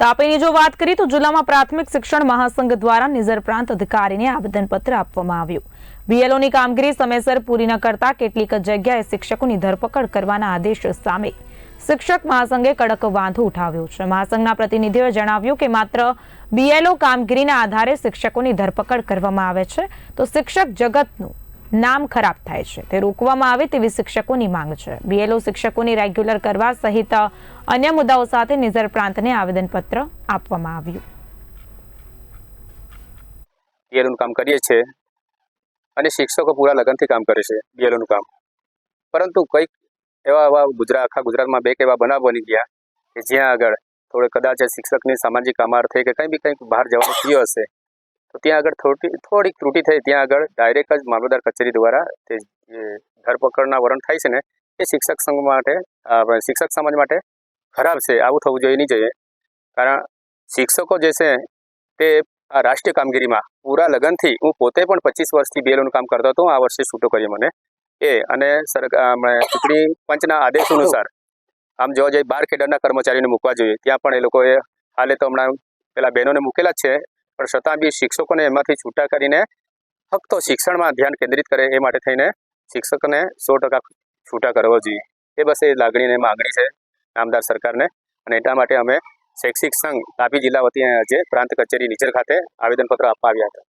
તાપીની જો વાત કરીએ તો જિલ્લામાં પ્રાથમિક શિક્ષણ મહાસંઘ દ્વારા નિઝર પ્રાંત અધિકારીને આવેદનપત્ર આપવામાં આવ્યું. બીએલઓની કામગીરી સમયસર પૂરી ન કરતા કેટલીક જગ્યાએ શિક્ષકોની ધરપકડ કરવાના આદેશ સામે શિક્ષક મહાસંઘે કડક વાંધો ઉઠાવ્યો છે. મહાસંઘના પ્રતિનિધિઓએ જણાવ્યું કે માત્ર બીએલઓ કામગીરીના આધારે શિક્ષકોની ધરપકડ કરવામાં આવે છે. તો શિક્ષક જગતનું નામ ખરાબ થાય છે. તે રોકવામાં આવે તેવી શિક્ષકોની માંગ છે. બીએલઓ શિક્ષકોની રેગ્યુલર કરવા સહિત અન્ય મુદ્દાઓ સાથે નિઝર પ્રાંતને આવેદનપત્ર આપવામાં આવ્યું. બીએલઓનું કામ કરીએ છીએ અને શિક્ષકો પૂરા લગનથી કામ કરે છે બીએલઓનું કામ. પરંતુ કંઈક એવા એવા ગુજરાત આખા ગુજરાતમાં બે એવા બનાવ બની ગયા કે જ્યાં આગળ થોડે કદાચ શિક્ષકની સામાજિક કામાર્થે કે કંઈ બી કંઈક બહાર જવાનું થયું હશે તો ત્યાં આગળ થોડી, થોડીક ત્રુટિ થઈ. ત્યાં આગળ ડાયરેક્ટ જ મામલતદાર કચેરી દ્વારા તે ધરપકડના વરણ થાય છે ને, એ શિક્ષક સંઘ માટે શિક્ષક સમાજ માટે ખરાબ છે. આવું થવું જોઈએ, નહીં જોઈએ. કારણ શિક્ષકો જે છે, તે આ રાષ્ટ્રીય કામગીરીમાં પૂરા લગનથી, હું પોતે પણ પચીસ વર્ષથી બેલોનું કામ કરતો હતો, આ વર્ષે છૂટો કર્યો મને. એ અને ચૂંટણી પંચના આદેશ અનુસાર આમ જોવા જઈએ, બાર કેડરના કર્મચારીઓને મૂકવા જોઈએ. ત્યાં પણ એ લોકોએ હાલે તો હમણાં પેલા બહેનોને મૂકેલા જ છે. પણ છતાં બી શિક્ષકોને એમાંથી છૂટા કરીને ફક્ત શિક્ષણમાં ધ્યાન કેન્દ્રિત કરે એ માટે થઈને શિક્ષકોને સો ટકા છૂટા કરવો જોઈએ. એ બસ એ લાગણીને માગણી છે નામદાર સરકારને અને એટલા માટે અમે શૈક્ષિક સંઘ તાપી જિલ્લા વતી આજે પ્રાંત કચેરી નીચર ખાતે આવેદનપત્ર આપવા આવ્યા હતા.